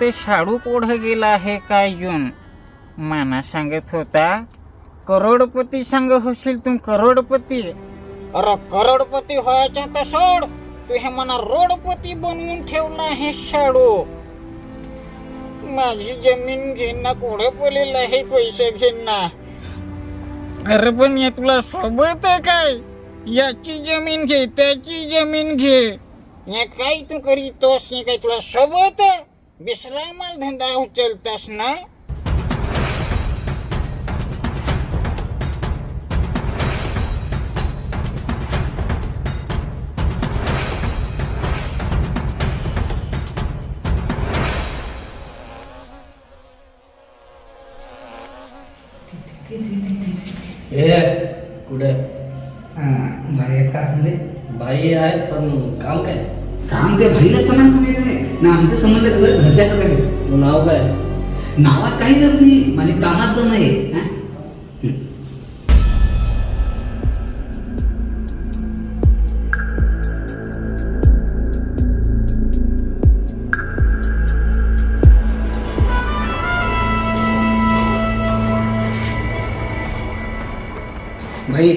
ते शाडू पुढं गेला आहे काय येऊन? माना सांगत होता करोडपती सांग होशील तू करोडपती. अरे करोडपती व्हायचा तर सोड तू हे मना रोडपती बनवून ठेवला आहे शाडू. माझी जमीन घेणं कोडे पडेल आहे पैसे घेणं? अरे पण या तुला सोबत आहे काय? याची जमीन घे त्याची जमीन घे. काय तू करीतोस? हे काय तुला सोबत बिसरा माल धंदा उचलतास ना? ए कुठे? बाई आहेत पण काम काय? काम ते भाईला समान सांगायचं नाही. ना आमचे संबंध कसं घरच्या आहे तुझं नाव काय? नावात काही दम नाही माझ्या कामात दम आहे हा? हं. भाई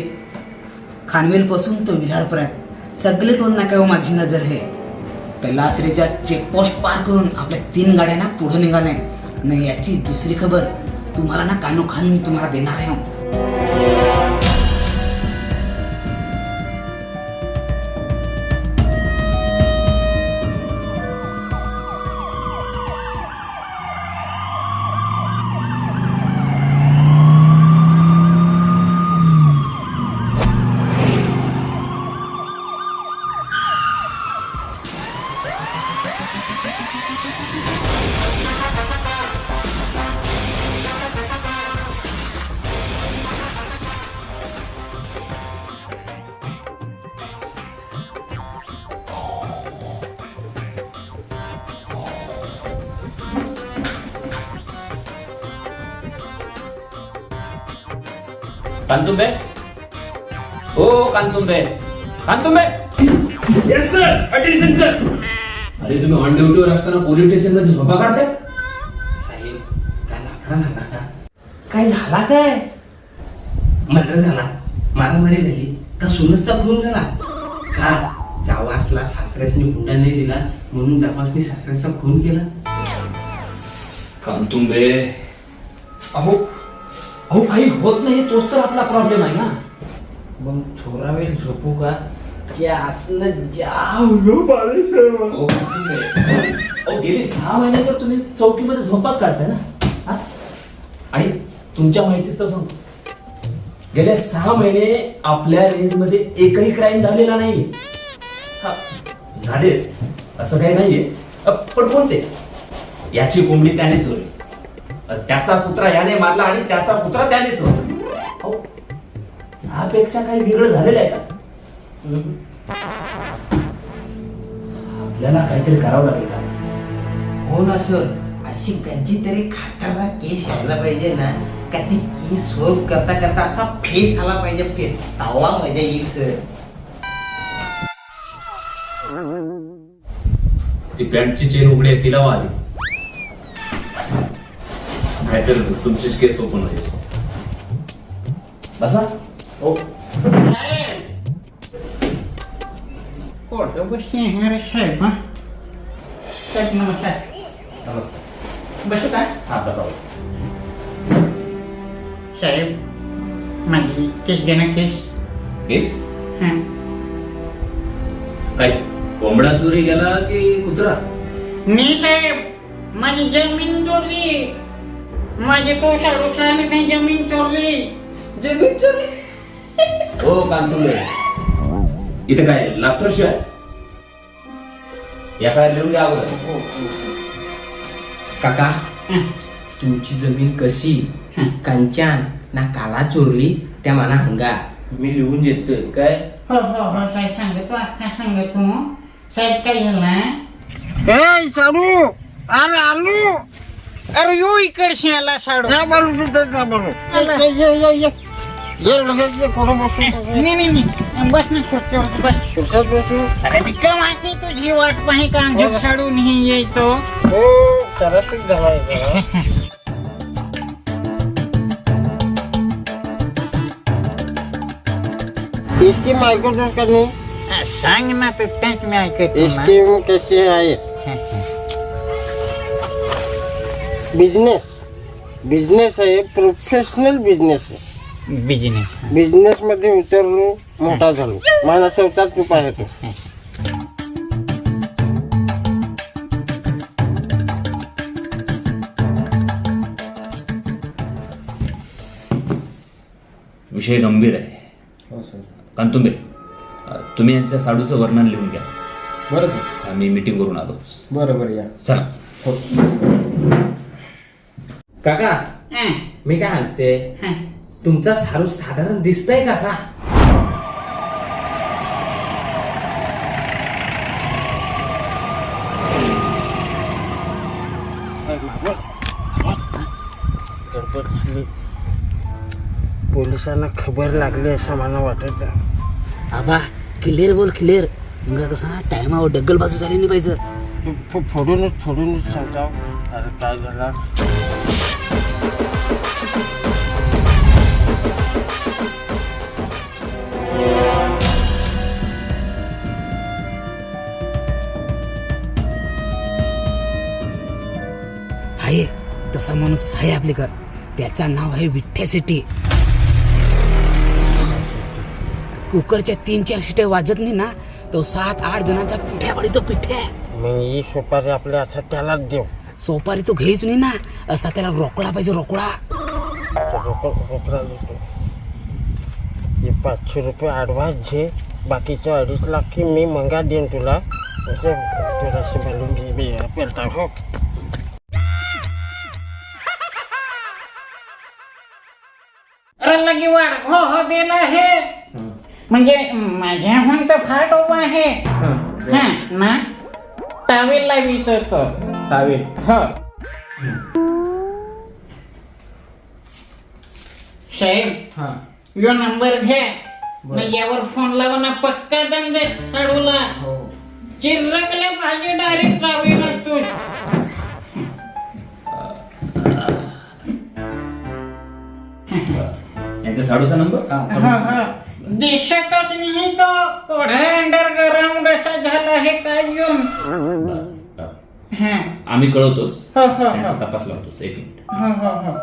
खानवेल पासून तो विरारपर्यंत सगळे टोल नाक्यावर माझी नजर आहे. कैलासरेच्या चेकपोस्ट पार करून आपल्या तीन गाड्यांना पुढं निघाले नाही याची दुसरी खबर तुम्हाला ना कानोखान मी तुम्हाला देणार आहे हो. कांतुंबे हो Kantumbe Kantumbe yes sir attention sir अरे तुम्ही ऑन ड्युटीवर असताना पोलीस स्टेशनमध्ये झोपा काढताय साहेब काय लाकडा झाला का काय झाला काय? मर्डर झाला. मारामारी झाली का सुनसचा खून झाला. का जावासला सासऱ्यासनी हुंडा नाही दिला म्हणून जावासनी सासऱ्याचा खून केला कांतुंबे अहो अहो काही होत नाही तोच तर आपला प्रॉब्लेम आहे ना. मग थोडा वेळ झोपू का? जावलो ओ कांतुंबे अहो गेली सहा महिने तर तुम्ही चौकीमध्ये झोपाच काढताय ना. हा? आणि तुमच्या माहितीच तर सांगतो. गेल्या सहा महिने आपल्या रेंजमध्ये एकही क्राईम झालेला नाही. हा, झाले. असं काही नाहीये. अ, पण कोणते? याची कोंबडी त्याने चोरली त्याचा कुत्रा याने मारला आणि त्याचा कुत्रा त्याने चोरला अहो, ह्यापेक्षा काही वेगळं झालेलं आहे का? आपल्याला काहीतरी करावं लागेल का? हो ना सर. अशी त्यांची तरी खाताना केस यायला पाहिजे ना. का ती केस सोल्व करता करता असा फेस आला पाहिजे फेस. तवा मजा येईल सर. ती पॅन्टची चेन उघडी आहे तिला आली नाहीतर तुमचीच केस ओपन होईल. बसा. ओ कोणतं गोष्टी आहे रे साहेब हा? साहेब नमस्कार. नमस्कार. बसू का? हा बसा. साहेब माझी केस घे ना केस. केस? हं. काय कोंबडा चोरी गेला की कुत्रा? नाही साहेब माझी जमीन चोरली. माझे तो शाडूशाने नाही जमीन चोरली. जमीन चोरली. हो कांतुंबे इथं काय लाफ्टर शिवाय? या काय लिहून घ्या अगोदर. काका हं. तुमची जमीन कशी? हं. कंचान ना काला चोरली त्या मला हंगा. मी लिहून देतोय. काय? हो हो हो साहेब सांगतो अख्खा सांगतो. साहेब काय झालं ए साडू अरे आलू. अरे यो इकडे शियाला साडू जा बोलू तिथं जा बोलू नाही नाही नाही बस ना खुर्चीवर बस. कशात बसू. अरे मी कमाची तुझी वाट पाही का? अंजूक साडून ही येतो हो त्रासच झालाय जरा. स्कीम ऐकतोस का नाही? हा, सांग ना तर त्याच मी ऐकतो ना. स्कीम कशी आहे बिझनेस. बिझनेस आहे प्रोफेशनल बिझनेस आहे. बिजनेस बिझनेस मध्ये उतरलो मोठा झालो. माझा स्वतःच उपाय होतो विषय गंभीर आहे. हो सर. कांतुंबे अ, तुम्ही यांच्या साडूचं वर्णन लिहून घ्या. बरं सर. आम्ही मीटिंग करून आलो बरं बरं या. चला. काका हा, मी काय म्हणते हा. तुमचा सारू साधारण दिसतंय कसा पोलिसांना खबर लागली असं मला वाटत आबा क्लिअर बोल क्लिअर मग कसा? टायमावर डग्गल बाजू झाली नाही पाहिजे. फोडूनच फोडूनच सांगता. अरे काय झाला? तसा माणूस आहे आपल्याकडं त्याचं नाव आहे विठ्ठ्या शेट्टी. कुकरच्या तीन चार शिट्या वाजत नाही ना तो सात आठ जणांच्या पिठ्या पडितो पिठ्या. मग ही सुपारी आपल्या हातात त्यालाच देऊ. सोपारी तो घेईच नाही ना असा त्याला रोकडा पाहिजे रोकडा. तो रोकड रोकडा देतो. हे पाचशे रुपये ॲडव्हान्स घे बाकीचे अडीच लाख की मी मंगा देईन तुला. असं बांधून घे बी पेलता हो. अरे लगी वाढ हो हो दिलं आहे म्हणजे माझ्याहून तर फार डोबा आहे. हा ना? टावेल लावित तो. तावेल. हो. साहेब हा. यो नंबर घ्या. ना यावर फोन लावा ना पक्का दम दे साडूला. हो. चिरकले पाहिजे डायरेक्ट ट्रावेल तू यांचा साडूचा नंबर हा, हा. हा. दिसतच नाही तो कोढा अंडरग्राऊंड असा झाला आहे काय येऊन हा. आम्ही कळवतोच हो हो हो. त्यांचा तपास लावतोच एक मिनिट. हो हो हो.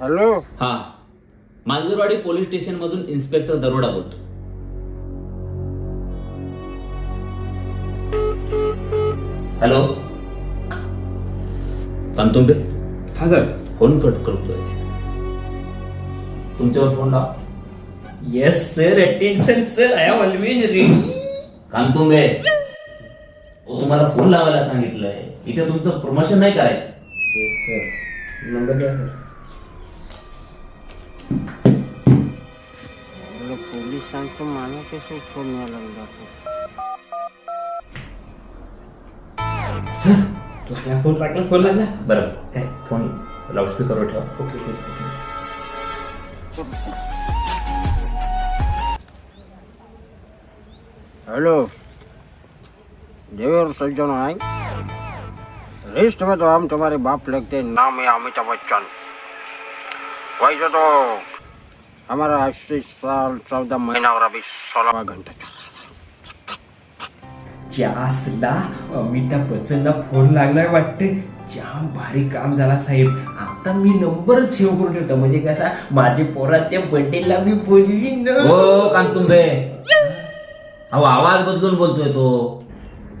हॅलो. हा. मांजरवाडी पोलीस स्टेशन मधून इन्स्पेक्टर दरोडा बोलतो हॅलो? कांतुंबे हा सर. फोन कट करतोय. तुमच्यावर फोन लाव. Yes sir attention sir I am always ready Kantumbe ओ तुम्हाला फोन लावायला सांगितलंय. इथे तुमचं प्रमोशन नाही करायचं. येस सर नंबर द्या सर पोलिसांचं मानव कसं फोन यायला लागला लागला फोन लागला फोन लागला बरं काय फोन लाऊडस्पीकरवर ठेवा okay okay sir okay hello देवर सज्जन आई लिस्ट में तो हम तुम्हारे बाप लगते हैं, नाम है अमिताभ बच्चन वैसे तो हमारा अस्सी साल चौदह महीना और अभी सोलहवा घंटा चल जासला अमिताभ बच्चनला फोन लागलाय वाटते. जाम भारी काम झाला साहेब. आता मी नंबरच सेव्ह करून ठेवतो. म्हणजे कसा माझे पोराच्या बर्थडेला मी बोलवीन हो कांतुंबे अहो आवाज बदलून बोलतोय तो.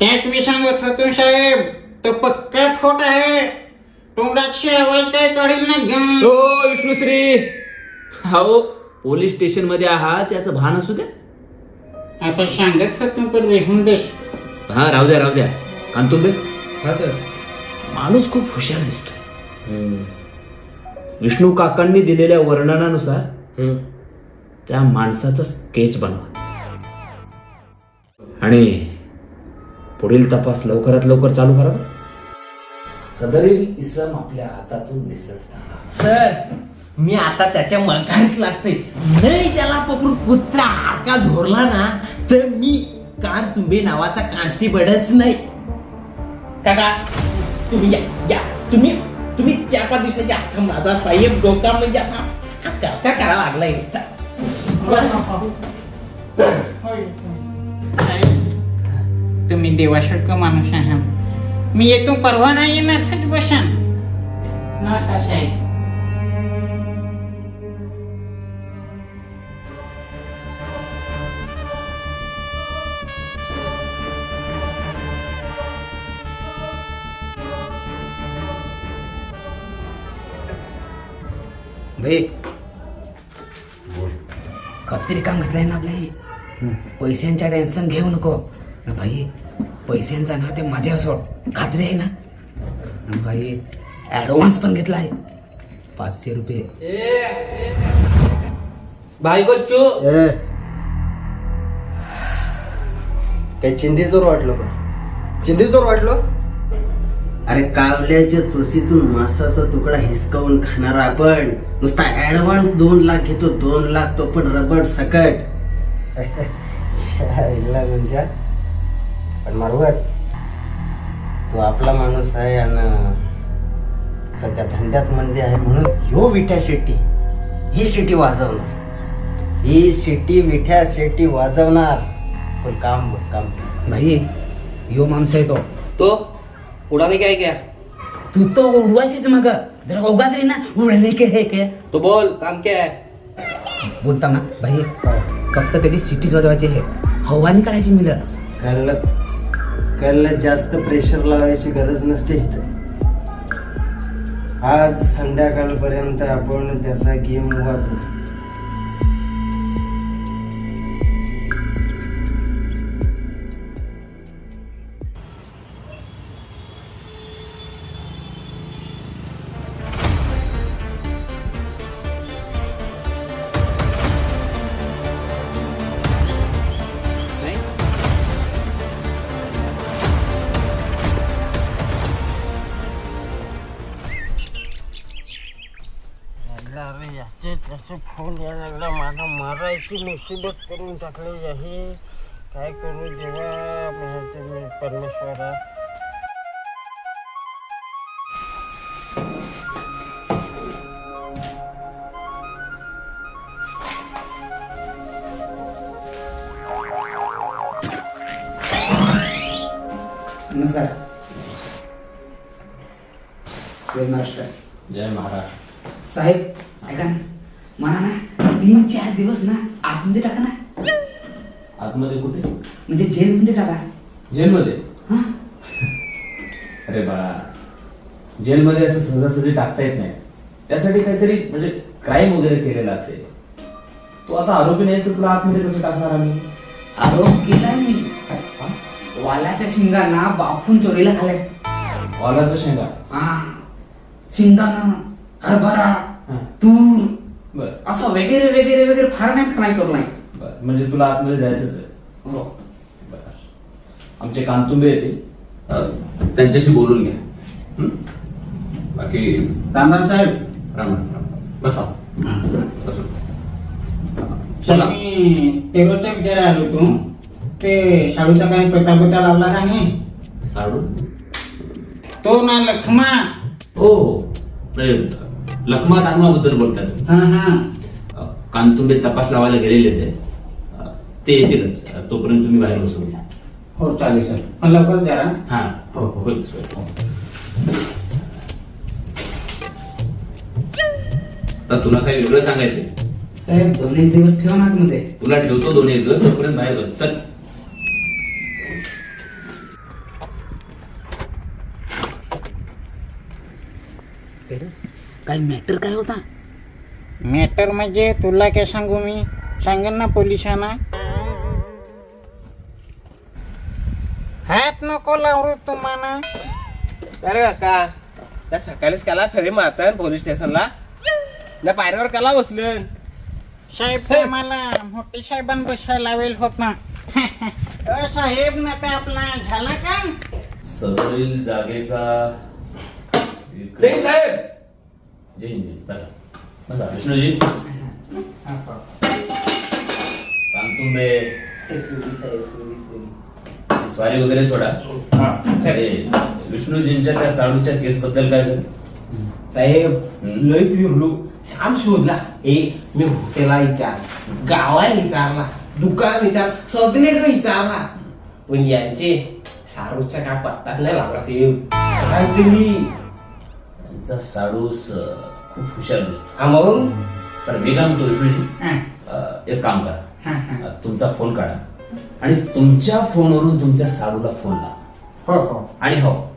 त्यात मी सांगत होतो साहेब तो पक्का खोट आहे. तोंडाची आवाज काय काढील ना गं. हो विष्णुश्री हो पोलीस स्टेशनमध्ये आहात याचं भान असू द्या. आता सांगत होतो पण रेहून दे हा राहू द्या राहू द्या. कांतुंबे? हा सर. माणूस खूप हुशार दिसतोय. विष्णू काकांनी दिलेल्या वर्णनानुसार त्या माणसाचा स्केच बनवा. आणि पुढील तपास लवकरात लवकर चालू करा. सदरील इसम आपल्या हातातून निसटता सर मी आता त्याच्या मगाच लागते नाही त्याला पकडून कुत्रा हाका झोरला ना तर मी कान तुंबे नावाचा कॉन्स्टेबलच नाही. काका तुम्ही या या. तुम्ही तुम्ही चार पाच दिवसाच्या आता माझा साहेब डोका म्हणजे असा हा का करा लागलाय. तुम्ही देवासारखं माणूस आहात मी येतो परवा नाही येणार बसान. नमस्कार साहेब. भाई कधीतरी काम घेतलंय ना आपल्या हे. पैशांच्या टेन्शन घेऊ नको. भाई पैशांचा ना ते माझ्या सोड. खात्री आहे ना? भाई ॲडव्हान्स पण घेतला आहे पाचशे रुपये. भाई बच्चू. काही चिंधी जोर वाटलो का? चिंधी जोर वाटलो? अरे कावल्याच्या चोचीतून मासाचा तुकडा हिसकावून खाणार आपण. नुसता ऍडव्हान्स दोन लाख घेतो दोन लाख तो पण रबड सकट. इला गुंजा. पण मारवट तू आपला माणूस आहे आणि सध्या धंद्यात मंदी आहे म्हणून ह्यो विठ्या शेट्टी ही शिटी वाजवणार. ही शिटी विठ्या शेट्टी वाजवणार. पण काम काम. भाई यो माणूस आहे तो. तो उडाने काय क्या तू तो उडवायचीच मग. जरा उगाच रे ना उडले के हे के. तो बोल काम क्या है? बोलता ना भाई फक्त त्याची सिटीज वाजवायची आहे. हवानी काढायची मिलं. कळलं. कळलं जास्त प्रेशर लावायची गरज नसते आज संध्याकाळपर्यंत आपण त्याचा गेम वाजू याचे त्याचे फोन यायला लागला मला मारायची मुसीबत करून टाकली आहे. काय करू देवा म्हणायचे मी परमेश्वरा. नमस्कार. जय महाराष्ट्र. जय महाराज साहेब ऐका ना. मला ना तीन चार दिवस ना आतमध्ये टाका ना. आतमध्ये कुठे? म्हणजे जेलमध्ये टाका. जेलमध्ये? हा. अरे बाळा जेलमध्ये असं सहजासहजी टाकता येत नाही. त्यासाठी काहीतरी म्हणजे क्राईम वगैरे केलेला असेल. तू आता आरोपी नाही तर तुला आतमध्ये कसं टाकणार आम्ही? आरोप केलाय मी. वालाच्या शिंगांना बापून चोरीला खाल्लाय. वालाचं शेंगा? हा. शिंगानं हरभरा. तूर बर. असं वगैरे वगैरे वगैरे फार नाही खालाय चोरलाय बर. म्हणजे तुला आतमध्ये जायचंच आहे. हो. बर. आमचे कांतुंबे येतील. अं, त्यांच्याशी बोलून घ्या. हं? बाकी राम राम साहेब. राम राम राम. बसा. बसून चला. मी तेरोच्या विचारा आलो तू ते शाळूचा काही पत्ता पत्ता लावला का नाही? साडू तो ना लखमा. हो म्हणजे लखमा तांगमाबद्दल बोलतात. तुम्ही. हा. हा कांतुंबे तपास लावायला गेलेलेच आहे अं, ते येतीलच. तोपर्यंत तुम्ही बाहेर बसून घ्या. हो चालेल सर पण लवकर जरा हा. हो. हो होईल. हो. तुला काही वेगळं सांगायचे साहेब दोन एक दिवस ठेवा ना आतमध्ये तुला ठेवतो दोन एक दिवस तोपर्यंत बाहेर बस. चल. काय मॅटर काय होता? मॅटर म्हणजे तुला काय सांगू मी? सांगेन ना पोलिसांना. हात नको लावू तुम्हाला. अरे काका त्या सकाळीच कला फेरी मारतात पोलीस स्टेशनला. ना पायऱ्यावर कला बसलं साहेब ते मला मोठी साहेबां बसायला लावेल होत ना. अ, साहेब ना ते आपला झाला का सदरील जागेचा साहेब! जय हिंद जय. बसा बसा विष्णूजी कांतुंबे स्वारी वगैरे सोडा. अरे, विष्णूजींच्या त्या साडूच्या केस बद्दल काय झालं? साहेब. लय फिरलो श्याम शोधला. ए मी हॉटेलला विचार गावाला विचारला. दुकान विचार सगळे विचारला. पण यांचे शाहरुखचा काय पत्ता नाही लागला साहेब. काय तुम्ही त्यांचा साडूस खूप हुशार दिसतो. हा मग? पण मी काय म्हणतो विष्णूजी? अं, एक काम करा. हा. अं, तुमचा फोन काढा. आणि तुमच्या फोनवरून तुमच्या साडूला फोन लावा. हो हो. आणि हो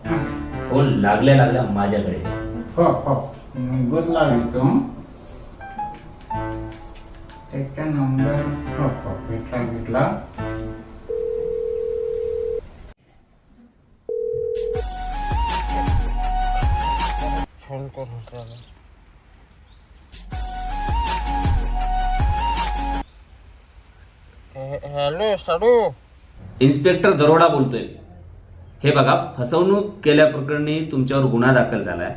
फोन लागल्या लागल्या माझ्याकडे द्या. हो हो. त्याचा नंबर. हो हो. घेतला घेतला. फोन करून हॅलो साडू इन्स्पेक्टर दरोडा बोलतोय. हे बघा फसवणूक केल्याप्रकरणी तुमच्यावर गुन्हा दाखल झालाय.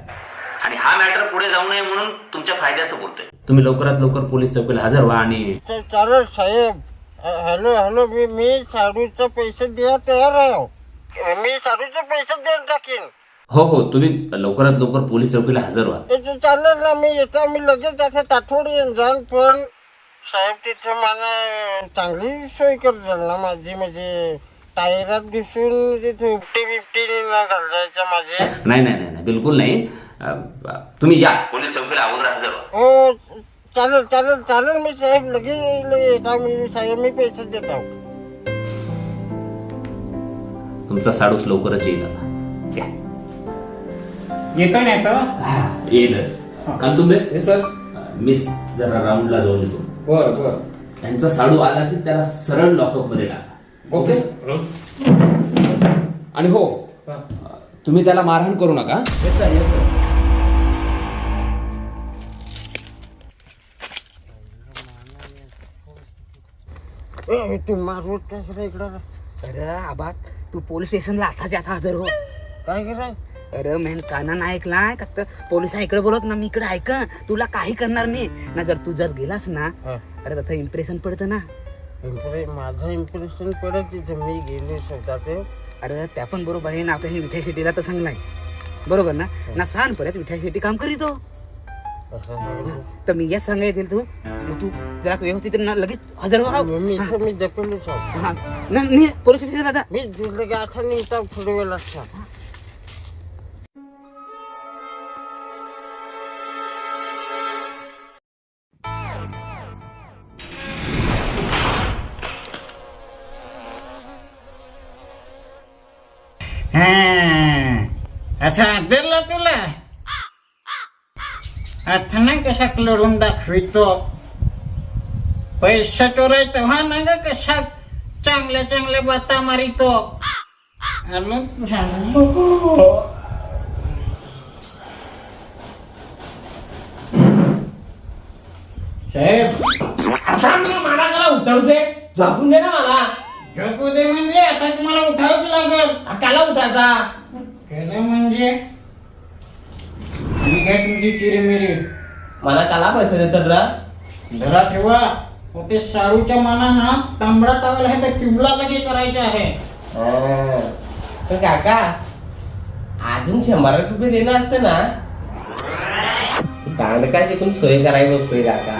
आणि हा मॅटर पुढे जाऊ नये म्हणून तुमच्या फायद्याचं बोलतोय. तुम्ही लवकरात लवकर पोलीस चौकीला हजर व्हा आणि चालेल साहेब. हॅलो हॅलो मी मी साडूचे पैसे द्या तयार आहे. मी साडूचे पैसे देऊन टाकीन. हो हो तुम्ही लवकरात लवकर पोलीस चौकीला हजर व्हा. ते चालेल ना मी येतो मी लगेच आता ताठवड येऊन जाईन पण साहेब तिथे मला चांगली सोय करताल ना माझी म्हणजे टायरात घुसून तिथे उपटी बिपटी ना घालायच्या माझे. नाही नाही नाही नाही, बिलकुल नाही. अं, तुम्ही या पोलीस चौकीला अगोदर हजर व्हा. हो चालेल चालेल चालेल मी साहेब लगेच येतो मी साहेब मी पैसे देतो. तुमचा साडूस लवकरच येईल आता. या. येतो ना येतो हा, येईलच. कांतुंबे सर मिस जरा राऊंडला जाऊन येतो. बर बर. त्यांचा साडू आला की त्याला सरळ लॉकअपमध्ये टाका. ओके. आणि हो तुम्ही त्याला मारहाण करू नका. येस सर येस सर ए, तू मारू इकडे इकडं. अरे आबा तू पोलीस स्टेशनला आताच आता हजर हो. काय कराय अरे मेन कानानं ऐकलाय का तर पोलीस इकडे बोलत ना मी इकडे ऐक तुला काही करणार नाही ना जर तू जर गेलास ना हा. अरे तसं इम्प्रेशन पडतं ना. इम्प्रे माझं इम्प्रेशन पडत तिथं मी गेलो स्वतः ते अरे त्या पण बरोबर आहे ना आपल्या हे विठाई सिटीला तर चांगलाय बरोबर ना? ना सांग परत विठाई सिटी काम करीतो. असं. तर मी याच सांगा येतील तू मग तू जरा व्यवस्थित ना लगेच हजर व्हा. मी मी इथं मी दखलूच आहो. हा. ना मी पोलीस स्टेशनला जा. मी की आता निघता थोडे वेळ अच्छा दिलं तुला? आता नाही कशा लढून दाखवितो? पैसा चोराय तेव्हा ना ग कशा चांगल्या चांगल्या बाता मारितो? आलो. साहेब आता मी मला त्याला उठवते झोपून दे ना मला. झोपू दे म्हणजे? आता तुम्हाला उठावच लागल. काला उठायचा. केलं म्हणजे मी काय तुमची चिरीमिरी? मला काला पैसे देतात रा. धरा ठेवा. मग ते साडूच्या मनानं तांबडा टावल आहे तर किबला लगे करायचं आहे. तर काका अजून शंभर रुपये देणं असतं ना. दांडका शिकून सोय करायला बसतोय काका.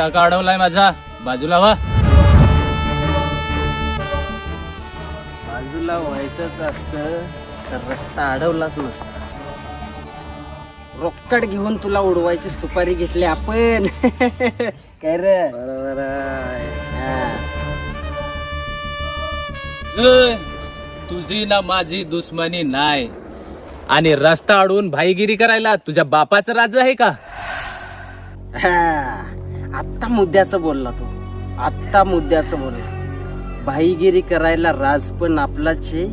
रस्ता काढवलाय माझा. बाजूला वा. बाजूला व्हायचंच असतं तर रस्ता अडवलाच नसता. रोकड घेऊन तुला उडवायची सुपारी घेतली आपण. काय रे? बरोबर आहे. हा. तुझी ना माझी दुश्मनी नाही. आणि रस्ता अडवून भाईगिरी करायला तुझ्या बापाचं राज्य आहे का? हा, आत्ता मुद्द्याचं बोलला तू. आत्ता मुद्द्याचं बोलला. भाईगिरी करायला राज पण आपलाच आहे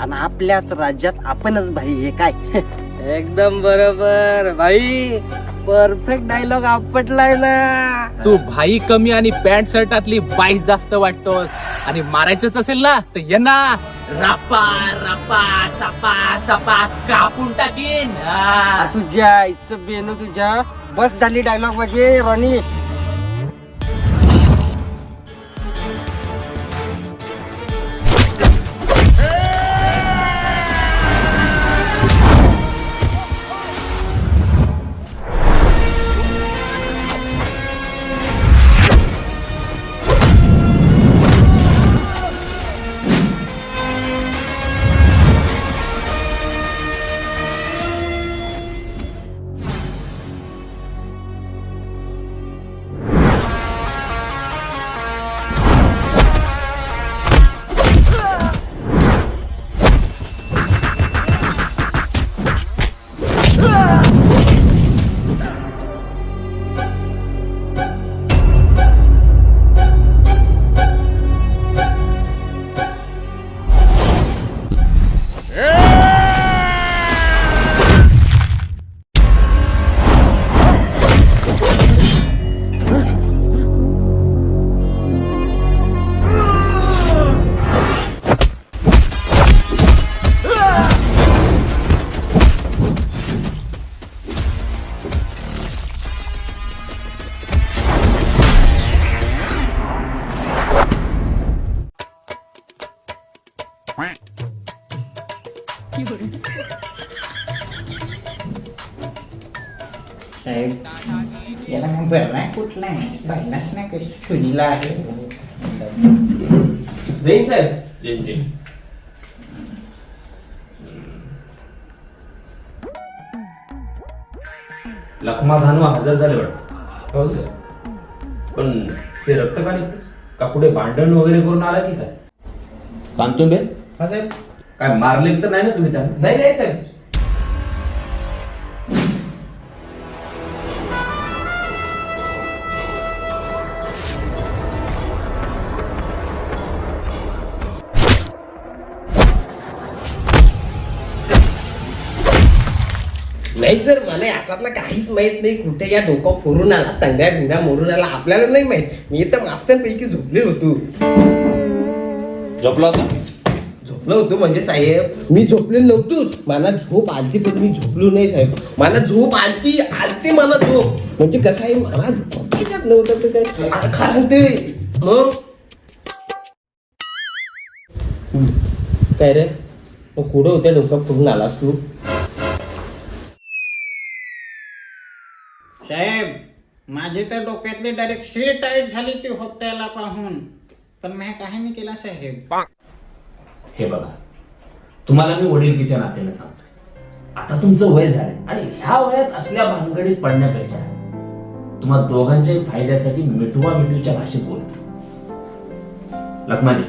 आणि आपल्याच राज्यात आपणच भाई हे काय? एकदम बरोबर. भाई परफेक्ट डायलॉग आपटलाय ना. तू भाई कमी आणि पॅन्ट शर्टातली बाई जास्त वाटतोस. आणि मारायचंच असेल ना तर ये ना. रपा रपा सपा सपा कापून टाकीन. तुझ्या आईचं बेनू तुझ्या. बस झाली डायलॉग म्हणजे रॉनी. छुरीला आहे जैन साहेब जैन जैन लखमा धानू हजर झाले वाटत हो सर पण ते रक्त का निघतं का कुठे भांडण वगैरे करून आला की काय कांतुंबे हा साहेब काय मारले तर नाही ना तुम्ही त्यांना नाही नाही साहेब नाही सर मला याच्यातलं काहीच माहीत नाही कुठे या डोकं फोडून आला तंगड्या बिंगड्या मोडून आला आपल्याला नाही माहीत. मी तर मास्तरपैकी झोपले होतो. झोपला होता? झोपलो होतो म्हणजे साहेब मी झोपले नव्हतोच. मला झोप आलती पण मी झोपलो नाही साहेब. मला झोप आलती आलती मला झोप. म्हणजे कसं आहे मला नव्हतं तर काय? खरं ते मग? काय रे? मग कुठं होत्या डोकं फोडून आलास तू? साहेब माझी तर डोक्यातली डायरेक्ट शी टाईट झाली ती होत्याला पाहून. पण मी काही नाही केला साहेब? हे बघा तुम्हाला मी वडीलकीच्या नात्याने सांगतो आता तुमचं वय झालंय आणि ह्या वयात असल्या भानगडीत पडण्यापेक्षा तुम्हा दोघांच्याही फायद्यासाठी मिठवा मिठूच्या भाषेत बोलतो. लखमाजी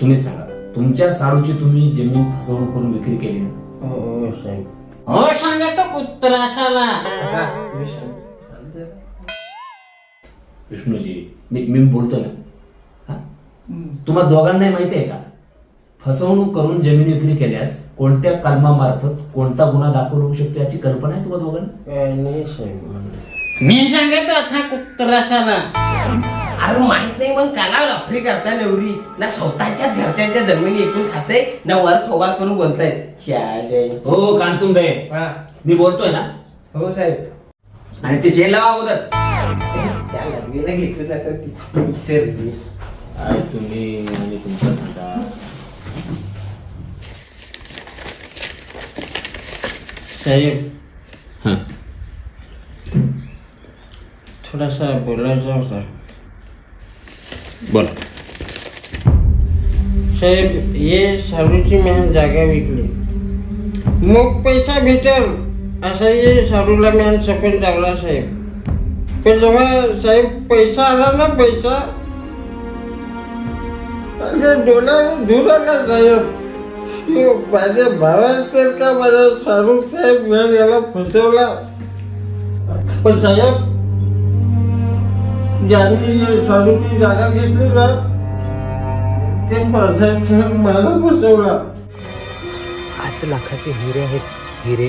तुम्हीच सांगा तुमच्या साडूची तुम्ही जमीन फसवणूक करून विक्री केली ना? हो साहेब. हो सांगा तो कुत्राशाला विष्णूजी मी मी बोलतो ना. हा? तुम्हा दोघांनाही माहिती आहे का? फसवणूक करून जमीन विक्री केल्यास कोणत्या कलमामार्फत कोणता गुन्हा दाखल होऊ शकतो याची कल्पना आहे तुम्हा दोघांना? मी सांगत आता कुत्राशाला अरे माहीत नाही मग काला लफरी करता नवरी. ना स्वतःच्याच घरच्यांच्या जमिनी ऐकून खाते ना वर थोबार करून बोलताय चालेल. हो कांतुंबे हा. मी बोलतोय ना? हो साहेब. आणि ते चेन लावा अगोदर. त्या लग्नीला घेतलं नसतं ती. विसरली काय तुम्ही आणि तुमचा धंदा. साहेब. हा. थोडासा बोलायचा होता. बोला. साहेब हे सारूची मी जागा विकली. मग पैसा भेटल असा हे साडूला मी सपन लावला साहेब. पण जेव्हा साहेब पैसा आला ना पैसा? डोळ्यावर धूर आला साहेब. माझ्या भावांचं का माझ्या शाहरुख साहेब मी याला फसवला. पण साहेब ज्यांनी जागा घेतली ना ते मला पाच लाखाचे हिरे आहेत हिरे?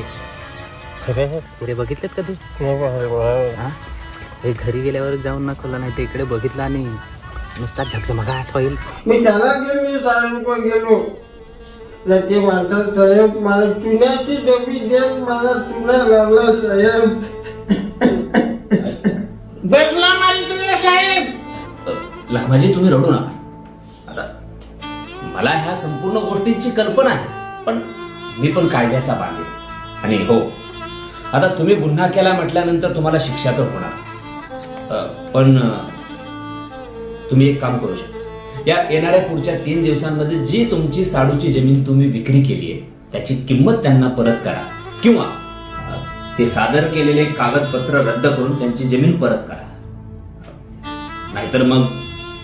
हिरे बघितलेत का तू? हो, घरी गेल्यावर जाऊन ना खोला नाही ते इकडे बघितला आणि नुसता झगझमागाट होईल. मी त्याला घेऊन मी साहेब गेलो. तर ते मात्र साहेब मला चुन्याची डबी देत मला चुना लावला साहेब साहेब लखमाजी तुम्ही रडू नका. आता मला ह्या संपूर्ण गोष्टींची कल्पना आहे पण मी पण कायद्याचा बांधेल आणि हो आता तुम्ही गुन्हा केला म्हटल्यानंतर तुम्हाला शिक्षा तर होणार. पण तुम्ही एक काम करू शकता. या येणाऱ्या पुढच्या तीन दिवसांमध्ये जी तुमची साडूची जमीन तुम्ही विक्री केली आहे त्याची किंमत त्यांना परत करा. किंवा ते सादर केलेले कागदपत्र रद्द करून त्यांची जमीन परत करा. नाहीतर मग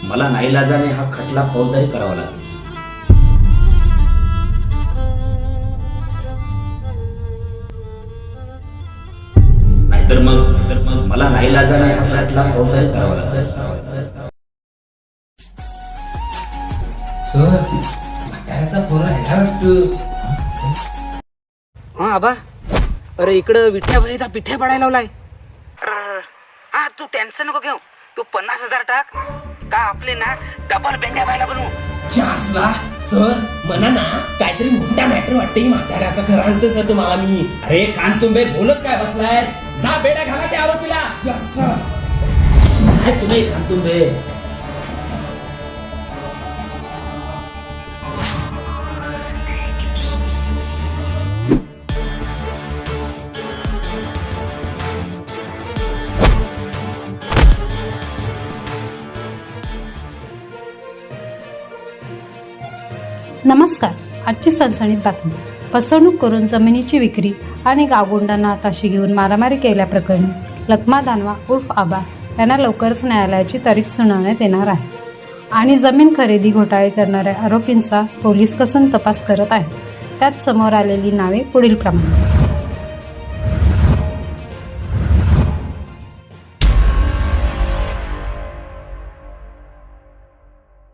मला नाईलाजाने हा खटला फौजदारी करावा लागेल. नाहीतर मग नाहीतर मग मला नाईलाजाने हा खटला फौजदारी करावा लागेल. हा आबा. अरे इकडं विठ्या भाईचा पिठ्या पडायला लावलाय. हा तू टेन्शन नको घेऊ. तू पन्नास हजार टाक. का आपले ना डबल बेंड्या व्हायला बनवू. जासला सर म्हणा ना काहीतरी मोठा मॅटर वाटते म्हाताऱ्याचा खरं सांगतो सर तुम्हाला मी. अरे कान तुंबे बोलत काय बसलाय? जा बेड्या घाला त्या आरोपीला. काय तुम्ही कान तुंबे नमस्कार. आजची सणसणीत बातमी. फसवणूक करून जमिनीची विक्री आणि गावगुंडांना ताशी घेऊन मारामारी केल्याप्रकरणी लखमा दानवा उर्फ आबा यांना लवकरच न्यायालयाची तारीख सुनावण्यात येणार आहे. आणि जमीन खरेदी घोटाळे करणाऱ्या आरोपींचा पोलीस कसून तपास करत आहे. त्यात समोर आलेली नावे पुढील प्रमाणे